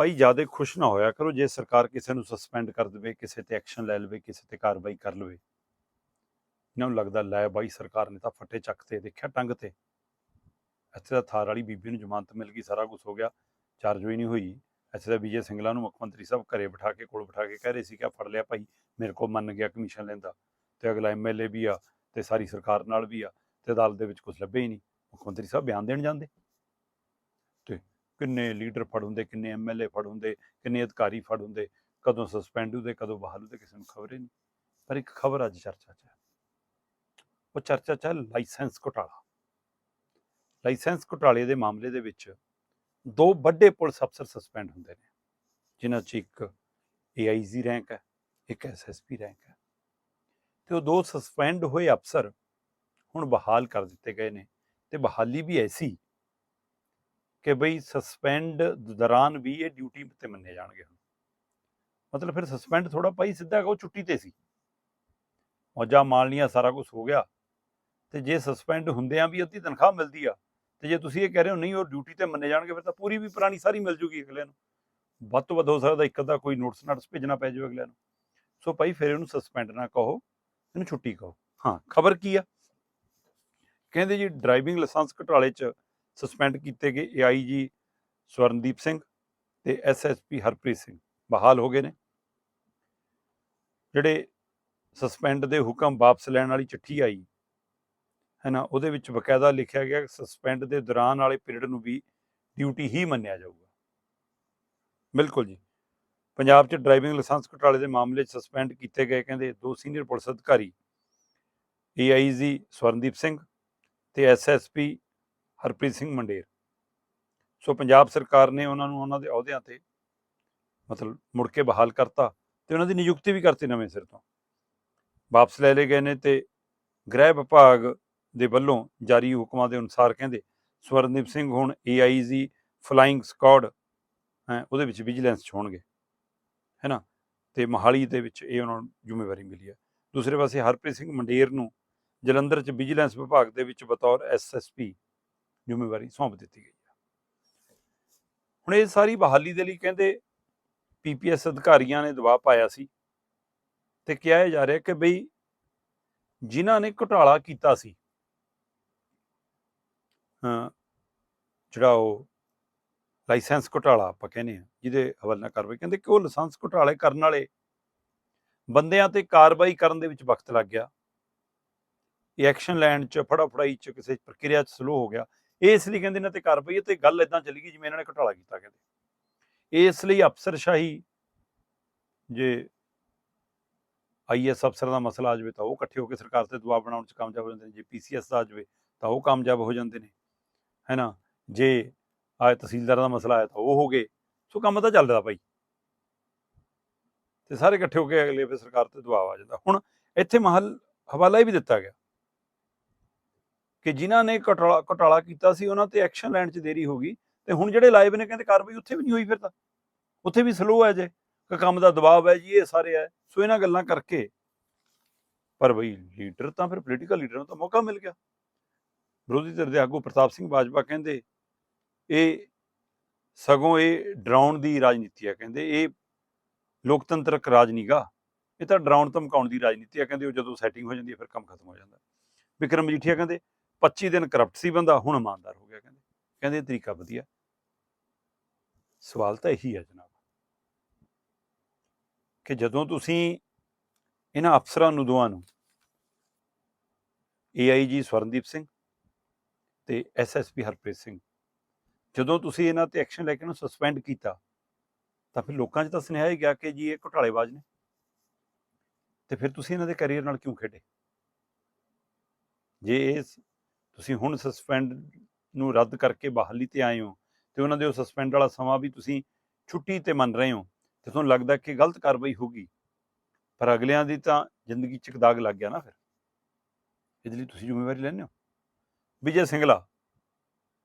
ਭਾਈ ਜ਼ਿਆਦਾ ਖੁਸ਼ ਨਾ ਹੋਇਆ ਕਰੋ ਜੇ ਸਰਕਾਰ ਕਿਸੇ ਨੂੰ ਸਸਪੈਂਡ ਕਰ ਦੇਵੇ, ਕਿਸੇ ਤੇ ਐਕਸ਼ਨ ਲੈ ਲਵੇ, ਕਿਸੇ ਤੇ ਕਾਰਵਾਈ ਕਰ ਲਵੇ। ਇਹਨਾਂ ਨੂੰ ਲੱਗਦਾ, ਲੈ ਬਾਈ ਸਰਕਾਰ ਨੇ ਤਾਂ ਫੱਟੇ ਚੱਕਤੇ ਦੇਖਿਆ ਟੰਗ ਤੇ। ਇੱਥੇ ਤਾਂ ਥਾਰ ਵਾਲੀ ਬੀਬੀ ਨੂੰ ਜ਼ਮਾਨਤ ਮਿਲ ਗਈ, ਸਾਰਾ ਕੁਝ ਹੋ ਗਿਆ ਚਾਰਜ ਹੋਈ ਨਹੀਂ ਹੋਈ। ਇੱਥੇ ਤਾਂ ਵਿਜੇ ਸਿੰਗਲਾ ਨੂੰ ਮੁੱਖ ਮੰਤਰੀ ਸਾਹਿਬ ਘਰੇ ਬਿਠਾ ਕੇ, ਕੋਲ ਬਿਠਾ ਕੇ ਕਹਿ ਰਹੇ ਸੀ ਕਿ ਫੜ ਲਿਆ ਭਾਈ, ਮੇਰੇ ਕੋਲ ਮੰਨ ਗਿਆ ਕਮਿਸ਼ਨ ਲੈਂਦਾ ਤੇ ਅਗਲਾ ਐਮਐਲਏ ਵੀ ਆ, ਤੇ ਸਾਰੀ ਸਰਕਾਰ ਨਾਲ ਵੀ ਆ, ਤੇ ਅਦਾਲਤ ਦੇ ਵਿੱਚ ਕੁਝ ਲੱਭੇ ਹੀ ਨਹੀਂ। ਮੁੱਖ ਮੰਤਰੀ ਸਾਹਿਬ ਬਿਆਨ ਦੇਣ ਜਾਂਦੇ। ਕਿੰਨੇ ਲੀਡਰ ਫੜ ਹੁੰਦੇ, ਕਿੰਨੇ ਐਮਐਲਏ ਫੜ ਹੁੰਦੇ, ਕਿੰਨੇ ਅਧਿਕਾਰੀ ਫੜ ਹੁੰਦੇ, ਕਦੋਂ ਸਸਪੈਂਡ ਹੁੰਦੇ, ਕਦੋਂ ਬਹਾਲ ਹੁੰਦੇ, ਕਿਸੇ ਨੂੰ ਖਬਰ ਹੀ ਨਹੀਂ। ਪਰ ਇੱਕ ਖਬਰ ਅੱਜ ਚਰਚਾ 'ਚ ਹੈ। ਉਹ ਚਰਚਾ 'ਚ ਹੈ ਲਾਇਸੈਂਸ ਘੁਟਾਲਾ। ਲਾਇਸੈਂਸ ਘੁਟਾਲੇ ਦੇ ਮਾਮਲੇ ਦੇ ਵਿੱਚ ਦੋ ਵੱਡੇ ਪੁਲਿਸ ਅਫਸਰ ਸਸਪੈਂਡ ਹੁੰਦੇ ਨੇ, ਜਿਨ੍ਹਾਂ 'ਚ ਇੱਕ ਏਆਈਜੀ ਰੈਂਕ ਹੈ, ਇੱਕ ਐਸਐਸਪੀ ਰੈਂਕ ਹੈ। ਤੇ ਉਹ ਦੋ ਸਸਪੈਂਡ ਹੋਏ ਅਫਸਰ ਹੁਣ ਬਹਾਲ ਕਰ ਦਿੱਤੇ ਗਏ ਨੇ, ਤੇ ਬਹਾਲੀ ਵੀ ਐਸੀ ਕਿ ਬਈ ਸਸਪੈਂਡ ਦੌਰਾਨ ਵੀ ਇਹ ਡਿਊਟੀ ਤੇ ਮੰਨੇ ਜਾਣਗੇ ਮਤਲਬ ਫਿਰ ਸਸਪੈਂਡ ਥੋੜਾ ਭਾਈ ਸਿੱਧਾ ਉਹ ਛੁੱਟੀ ਤੇ ਸੀ। ਮੌਜਾਂ ਮਾਲਨੀਆਂ ਸਾਰਾ ਕੁਝ ਹੋ ਗਿਆ। ਤੇ ਜੇ ਸਸਪੈਂਡ ਹੁੰਦਿਆਂ ਵੀ ਅੱਧੀ ਤਨਖਾਹ ਮਿਲਦੀ ਆ, ਤੇ ਜੇ ਤੁਸੀਂ ਇਹ ਕਹਿ ਰਹੇ ਹੋ ਨਹੀਂ ਉਹ ਡਿਊਟੀ ਤੇ ਮੰਨੇ ਜਾਣਗੇ, ਫਿਰ ਤਾਂ ਪੂਰੀ ਵੀ ਪੁਰਾਣੀ ਸਾਰੀ ਮਿਲ ਜੂਗੀ ਅਗਲੇ ਨੂੰ। ਵੱਧ ਤੋਂ ਵੱਧ ਹੋ ਸਕਦਾ ਇੱਕ ਅੱਧਾ ਕੋਈ ਨੋਟਿਸ ਨਾਟਸ ਭੇਜਣਾ ਪੈ ਜਾਵੇ ਅਗਲੇ ਨੂੰ। ਸੋ ਭਾਈ ਫਿਰ ਇਹਨੂੰ ਸਸਪੈਂਡ ਨਾ ਕਹੋ, ਇਹਨੂੰ ਛੁੱਟੀ ਕਹੋ। ਹਾਂ, ਖਬਰ ਕੀ ਆ? ਕਹਿੰਦੇ ਜੀ ਡਰਾਈਵਿੰਗ ਲਾਇਸੈਂਸ ਘਟਾਲੇ 'ਚ ਸਸਪੈਂਡ ਕੀਤੇ ਗਏ ਏਆਈਜੀ ਸਵਰਨਦੀਪ ਸਿੰਘ ਤੇ ਐਸਐਸਪੀ ਹਰਪ੍ਰੀਤ ਸਿੰਘ, ਬਹਾਲ ਹੋ ਗਏ ਨੇ। ਜਿਹੜੇ ਸਸਪੈਂਡ ਦੇ ਹੁਕਮ ਵਾਪਸ ਲੈਣ ਵਾਲੀ ਚਿੱਠੀ ਆਈ, ਹੈ ਨਾ, ਉਹਦੇ ਵਿੱਚ ਬਕਾਇਦਾ ਲਿਖਿਆ ਗਿਆ ਕਿ ਸਸਪੈਂਡ ਦੇ ਦੌਰਾਨ ਵਾਲੇ ਪੀਰੀਅਡ ਨੂੰ ਵੀ ਡਿਊਟੀ ਹੀ ਮੰਨਿਆ ਜਾਊਗਾ। ਬਿਲਕੁਲ ਜੀ। ਪੰਜਾਬ 'ਚ ਡਰਾਈਵਿੰਗ ਲਾਇਸੈਂਸ ਘੁਟਾਲੇ ਦੇ ਮਾਮਲੇ 'ਚ ਸਸਪੈਂਡ ਕੀਤੇ ਗਏ, ਕਹਿੰਦੇ ਦੋ ਸੀਨੀਅਰ ਪੁਲਿਸ ਅਧਿਕਾਰੀ ਏਆਈਜੀ ਸਵਰਨਦੀਪ ਸਿੰਘ ਤੇ ਐਸਐਸਪੀ ਹਰਪ੍ਰੀਤ ਸਿੰਘ ਮੰਡੇਰ। ਸੋ ਪੰਜਾਬ ਸਰਕਾਰ ਨੇ ਉਹਨਾਂ ਨੂੰ ਉਹਨਾਂ ਦੇ ਅਹੁਦਿਆਂ ਤੇ ਮਤਲਬ ਮੁੜ ਕੇ ਬਹਾਲ ਕਰਤਾ ਤੇ ਉਹਨਾਂ ਦੀ ਨਿਯੁਕਤੀ ਵੀ ਕਰਤੀ ਨਵੇਂ ਸਿਰ ਤੋਂ। ਵਾਪਸ ਲੈ ਲਏ ਗਏ ਨੇ ਤੇ ਗ੍ਰਹਿ ਵਿਭਾਗ ਦੇ ਵੱਲੋਂ ਜਾਰੀ ਹੁਕਮਾਂ ਦੇ ਅਨੁਸਾਰ ਕਹਿੰਦੇ ਸਵਰਨਦੀਪ ਸਿੰਘ ਹੁਣ ਏਆਈਜੀ ਫਲਾਈਂਗ ਸਕਾਡ ਹੈ, ਉਹਦੇ ਵਿੱਚ ਵਿਜੀਲੈਂਸ 'ਚ ਹੋਣਗੇ। ਹੈ ਨਾ ਤੇ ਮੋਹਾਲੀ ਦੇ ਵਿੱਚ ਇਹ ਉਹਨਾਂ ਨੂੰ ਜ਼ਿੰਮੇਵਾਰੀ ਮਿਲੀ ਹੈ। ਦੂਸਰੇ ਪਾਸੇ ਹਰਪ੍ਰੀਤ ਸਿੰਘ ਮੰਡੇਰ ਨੂੰ ਜਲੰਧਰ 'ਚ ਵਿਜੀਲੈਂਸ ਵਿਭਾਗ ਦੇ ਵਿੱਚ ਬਤੌਰ ਐਸਐਸਪੀ ਜ਼ਿੰਮੇਵਾਰੀ ਸੌਂਪ ਦਿੱਤੀ ਗਈ ਹੈ। ਹੁਣ ਇਹ ਸਾਰੀ ਬਹਾਲੀ ਦੇ ਲਈ ਕਹਿੰਦੇ ਪੀਪੀਐਸ ਅਧਿਕਾਰੀਆਂ ਨੇ ਦਬਾਅ ਪਾਇਆ ਸੀ ਤੇ ਕਿਹਾ ਜਾ ਰਿਹਾ ਕਿ ਬਈ ਜਿਨ੍ਹਾਂ ਨੇ ਘੁਟਾਲਾ ਕੀਤਾ ਸੀ ਹਾਂ ਜਿਹੜਾ ਉਹ ਲਾਇਸੈਂਸ ਘੁਟਾਲਾ ਆਪਾਂ ਕਹਿੰਦੇ ਆ ਜਿਹਦੇ ਹਵਾਲੇ ਨਾਲ ਕਾਰਵਾਈ, ਕਹਿੰਦੇ ਕਿ ਉਹ ਲਾਇਸੈਂਸ ਘੁਟਾਲੇ ਕਰਨ ਵਾਲੇ ਬੰਦਿਆਂ ਤੇ ਕਾਰਵਾਈ ਕਰਨ ਦੇ ਵਿੱਚ ਵਕਤ ਲੱਗ ਗਿਆ। ਇਹ ਐਕਸ਼ਨ ਲੈਣ ਚ, ਫੜਾਫੜਾਈ ਚ ਕਿਸੇ ਪ੍ਰਕਿਰਿਆ ਚ ਸਲੋ ਹੋ ਗਿਆ। ਇਸ ਲਈ ਕਹਿੰਦੇ ਇਹਨਾਂ ਤੇ ਕਾਰਵਾਈ ਹੈ ਤੇ ਗੱਲ ਇਦਾਂ ਚੱਲੀ ਗਈ ਜਿਵੇਂ ਇਹਨਾਂ ਨੇ ਘੁਟਾਲਾ ਕੀਤਾ ਕਹਿੰਦੇ। ਇਸ ਲਈ ਅਫਸਰਸ਼ਾਹੀ ਜੇ ਆਈਐਸ ਅਫਸਰ ਦਾ ਮਸਲਾ ਆ ਜਾਵੇ ਤਾਂ ਉਹ ਇਕੱਠੇ ਹੋ ਕੇ ਸਰਕਾਰ ਤੇ ਦਬਾਅ ਬਣਾਉਣ ਚ ਕਾਮਯਾਬ ਹੋ ਜਾਂਦੇ ਨੇ। ਜੇ ਪੀਸੀਐਸ ਦਾ ਆ ਜਾਵੇ ਤਾਂ ਉਹ ਕਾਮਯਾਬ ਹੋ ਜਾਂਦੇ ਨੇ। ਹੈਨਾ? ਜੇ ਆਏ ਤਹਿਸੀਲਦਾਰਾਂ ਦਾ ਮਸਲਾ ਆਇਆ ਤਾਂ ਉਹ ਹੋ ਗਏ। ਸੋ ਕੰਮ ਤਾਂ ਚੱਲਦਾ ਭਾਈ ਤੇ ਸਾਰੇ ਇਕੱਠੇ ਹੋ ਕੇ ਅਗਲੇ ਫਿਰ ਸਰਕਾਰ ਤੇ ਦਬਾਅ ਆ ਜਾਂਦਾ। ਹੁਣ ਇੱਥੇ ਮਹਲ ਹਵਾਲਾ ਹੀ ਵੀ ਦਿੱਤਾ ਗਿਆ। ਕਿ ਜਿਨ੍ਹਾਂ ਨੇ ਘਟਾਲਾ ਘਟਾਲਾ ਕੀਤਾ ਸੀ, ਉਹਨਾਂ ਤੇ ਐਕਸ਼ਨ ਲੈਣ 'ਚ ਦੇਰੀ ਹੋ ਗਈ। ਤੇ ਹੁਣ ਜਿਹੜੇ ਲਾਈਵ ਨੇ, ਕਹਿੰਦੇ ਕਾਰਵਾਈ ਉੱਥੇ ਵੀ ਨਹੀਂ ਹੋਈ ਫਿਰ ਤਾਂ। ਉੱਥੇ ਵੀ ਸਲੋ ਹੈ ਜੇ। ਕਿ ਕੰਮ ਦਾ ਦਬਾਅ ਹੈ ਜੀ, ਇਹ ਸਾਰੇ ਹੈ। ਸੋ ਇਹਨਾਂ ਗੱਲਾਂ ਕਰਕੇ ਪਰ ਬਈ ਲੀਡਰ ਤਾਂ ਫਿਰ ਪੋਲੀਟੀਕਲ ਲੀਡਰ ਨੂੰ ਤਾਂ ਮੌਕਾ ਮਿਲ ਗਿਆ। ਵਿਰੋਧੀ ਧਿਰ ਦੇ ਆਗੂ ਪ੍ਰਤਾਪ ਸਿੰਘ ਬਾਜਵਾ ਕਹਿੰਦੇ, ਇਹ ਸਗੋਂ ਇਹ ਡਰਾਉਣ ਦੀ ਰਾਜਨੀਤੀ ਹੈ। ਕਹਿੰਦੇ ਇਹ ਲੋਕਤੰਤਰਕ ਰਾਜਨੀਗਾ ਇਹ ਤਾਂ ਡਰਾਉਣ ਧਮਕਾਉਣ ਦੀ ਰਾਜਨੀਤੀ ਹੈ। ਕਹਿੰਦੇ ਉਹ ਜਦੋਂ ਸੈਟਿੰਗ ਹੋ ਜਾਂਦੀ ਹੈ, ਫਿਰ ਕੰਮ ਖਤਮ ਹੋ ਜਾਂਦਾ। ਵਿਕਰਮ ਮਜੀਠੀਆ ਕਹਿੰਦੇ 25 ਦਿਨ ਕਰਪਟ ਸੀ ਬੰਦਾ, ਹੁਣ ਇਮਾਨਦਾਰ ਹੋ ਗਿਆ ਕਹਿੰਦੇ। ਕਹਿੰਦੇ ਤਰੀਕਾ ਵਧੀਆ। ਸਵਾਲ ਤਾਂ ਇਹੀ ਹੈ ਜਨਾਬ, ਕਿ ਜਦੋਂ ਤੁਸੀਂ ਇਹਨਾਂ ਅਫਸਰਾਂ ਨੂੰ, ਦੋਵਾਂ ਨੂੰ ਏਆਈਜੀ ਸਵਰਨਦੀਪ ਸਿੰਘ ਤੇ ਐਸਐਸਪੀ ਹਰਪ੍ਰੀਤ ਸਿੰਘ, ਜਦੋਂ ਤੁਸੀਂ ਇਹਨਾਂ ਤੇ ਐਕਸ਼ਨ ਲੈ ਕੇ ਇਹਨੂੰ ਸਸਪੈਂਡ ਕੀਤਾ, ਤਾਂ ਫਿਰ ਲੋਕਾਂ 'ਚ ਤਾਂ ਸੁਨੇਹਾ ਹੀ ਗਿਆ ਕਿ ਜੀ ਇਹ ਘੁਟਾਲੇਬਾਜ਼ ਨੇ। ਤੇ ਫਿਰ ਤੁਸੀਂ ਇਹਨਾਂ ਦੇ ਕੈਰੀਅਰ ਨਾਲ ਕਿਉਂ ਖੇਡੇ? ਜੇ ਇਹ ਤੁਸੀਂ ਹੁਣ ਸਸਪੈਂਡ ਨੂੰ ਰੱਦ ਕਰਕੇ ਬਹਾਲੀ ਤੇ ਆਏ ਹੋ ਤੇ ਉਹਨਾਂ ਦੇ ਉਹ ਸਸਪੈਂਡ ਵਾਲਾ ਸਮਾਂ ਵੀ ਤੁਸੀਂ ਛੁੱਟੀ ਤੇ ਮੰਨ ਰਹੇ ਹੋ ਤੇ ਤੁਹਾਨੂੰ ਲੱਗਦਾ ਕਿ ਗਲਤ ਕਾਰਵਾਈ ਹੋਗੀ ਪਰ ਅਗਲਿਆਂ ਦੀ ਤਾਂ ਜ਼ਿੰਦਗੀ 'ਚ ਦਾਗ ਲੱਗ ਗਿਆ ਨਾ ਫਿਰ। ਇਹਦੇ ਲਈ ਤੁਸੀਂ ਜ਼ਿੰਮੇਵਾਰੀ ਲੈਂਦੇ ਹੋ। ਵਿਜੇ ਸਿੰਗਲਾ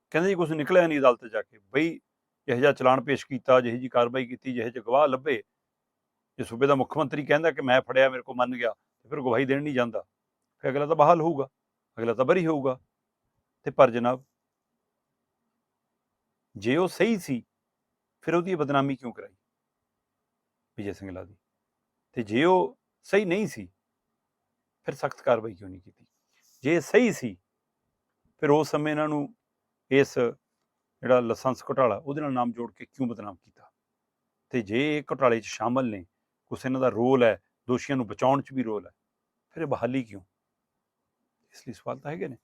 ਕਹਿੰਦੇ ਜੀ ਕੁਝ ਨਿਕਲਿਆ ਨਹੀਂ ਅਦਾਲਤ ਜਾ ਕੇ। ਬਈ ਇਹੋ ਜਿਹਾ ਚਲਾਨ ਪੇਸ਼ ਕੀਤਾ, ਜਿਹੀ ਜੀ ਕਾਰਵਾਈ ਕੀਤੀ, ਜਿਹੇ ਜਿਹੇ ਗਵਾਹ ਲੱਭੇ, ਜੇ ਸੂਬੇ ਦਾ ਮੁੱਖ ਮੰਤਰੀ ਕਹਿੰਦਾ ਕਿ ਮੈਂ ਫੜਿਆ, ਮੇਰੇ ਕੋਲ ਮੰਨ ਗਿਆ, ਤੇ ਫਿਰ ਗਵਾਹੀ ਦੇਣ ਨਹੀਂ ਜਾਂਦਾ। ਫਿਰ ਅਗਲਾ ਤਾਂ ਬਹਾਲ ਹੋਊਗਾ। ਅਗਲਾ ਤਾਂ ਬਰੀ ਹੋਊਗਾ। ਤੇ ਪਰ ਜਨਾਬ, ਜੇ ਉਹ ਸਹੀ ਸੀ, ਫਿਰ ਉਹਦੀ ਬਦਨਾਮੀ ਕਿਉਂ ਕਰਾਈ? ਵਿਜੇ ਸਿੰਗਲਾ ਦੀ ਤੇ ਜੇ ਉਹ ਸਹੀ ਨਹੀਂ ਸੀ, ਫਿਰ ਸਖਤ ਕਾਰਵਾਈ ਕਿਉਂ ਨਹੀਂ ਕੀਤੀ? ਜੇ ਸਹੀ ਸੀ, ਫਿਰ ਉਸ ਸਮੇਂ ਇਹਨਾਂ ਨੂੰ ਇਸ ਜਿਹੜਾ ਲਾਇਸੈਂਸ ਘੁਟਾਲਾ, ਉਹਦੇ ਨਾਲ ਨਾਮ ਜੋੜ ਕੇ ਕਿਉਂ ਬਦਨਾਮ ਕੀਤਾ? ਤੇ ਜੇ ਇਹ ਘੁਟਾਲੇ 'ਚ ਸ਼ਾਮਲ ਨੇ, ਕੁਛ ਇਹਨਾਂ ਦਾ ਰੋਲ ਹੈ, ਦੋਸ਼ੀਆਂ ਨੂੰ ਬਚਾਉਣ 'ਚ ਵੀ ਰੋਲ ਹੈ, ਫਿਰ ਇਹ ਬਹਾਲੀ ਕਿਉਂ? ਇਸ ਲਈ ਸਵਾਲ ਤਾਂ ਹੈਗੇ ਨੇ।